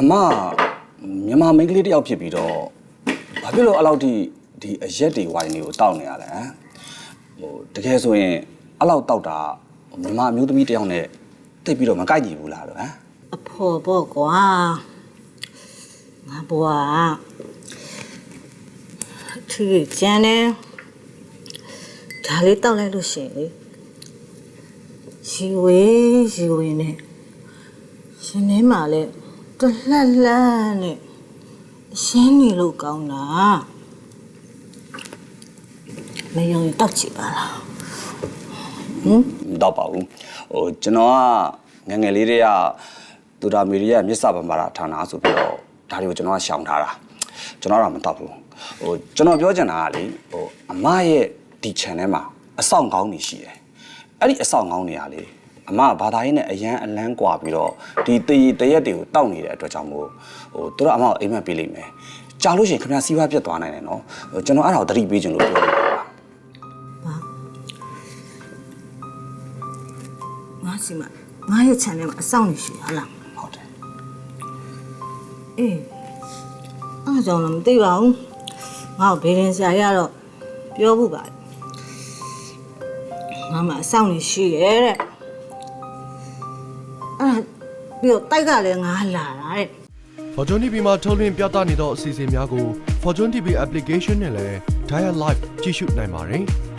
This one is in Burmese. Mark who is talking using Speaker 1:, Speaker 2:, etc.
Speaker 1: အမမြန်မာမိန်းကလေးတစ်ယောက်ဖြစ်ပြီးတော့ဘာဖြစ်လို့အဲ့လောက်ထိဒီအရက်တွေဝိုင်းတွေကိုတောက်နေရလဲဟမ်ဟိုတကယ်ဆိုရင်အဲ့လောက်တောက်တာမြန်မာအမျိုးသမီးတစ်ယောက်နဲ့တိတ်ပြီးတော့မကိုက်ညီဘူးလားလို့ဟမ်
Speaker 2: အဖော်ပေါ့ကွာငါဘွားသူကျန်တယ်ဒါလေးတောက်လိုက်လို့ရှိရင်လေရီဝေးရီဝေးနဲ့ရှင်ထဲမှာလဲ တလှက်လှက်နဲ့ရှင်းနေလို့ကောင်းတာမယုံရင်တောက်ချင်ပါလားဟမ်
Speaker 1: မတော့ပါဘူးဟိုကျွန်တော်ကငယ်ငယ်လေးတွေကသူတာမီရီယာမြစ်စာပမာဒဌာနဆိုပြီးတော့ဒါတွေကိုကျွန်တော်ကရှောင်ထားတာကျွန်တော်တော့မတော့ဘူးဟိုကျွန်တော်ပြောချင်တာကလေဟိုအမရဲ့ဒီ channel မှာအဆောင်ကောင်းနေရှိတယ်အဲ့ဒီအဆောင်ကောင်းတွေကလေ အမကဘာသာရေးနဲ့အရန်အလန်းကွာပြီးတော့ဒီတည်တရက်တွေကိုတောက်နေတဲ့အတွက်ကြောင့်မို့ဟိုတို့တော့အမကိုအိမ်မက်ပေးလိမ့်မယ်ကြာလို့ရှိရင်ခင်ဗျာစီးပွားပြတ်သွားနိုင်တယ်နော်ဟိုကျွန်တော်အဲ့ဒါကိုသတိပေးချင်လို့ပြောလို့ပါ
Speaker 2: ငါစီမငါရဲ့ channel မှာအဆောင်နေရှိဟုတ်လား
Speaker 1: ဟုတ်တယ်
Speaker 2: အေးအားကြောင့်လည်းမသိပါဘူးငါ့ကိုဘေးရင်ဆရာရတော့ပြောဖို့ပါငါမှအဆောင်နေရှိရဲ့တဲ့ ပြီးတော့တိုက်ကလည်းငါလာတာတဲ့
Speaker 3: Fortune TV မှာထုတ်လွှင့်ပြသနေသောအစီအစဉ်များကို Fortune TV application နဲ့လည်း Dial Live ကြည့်ရှုနိုင်ပါတယ်။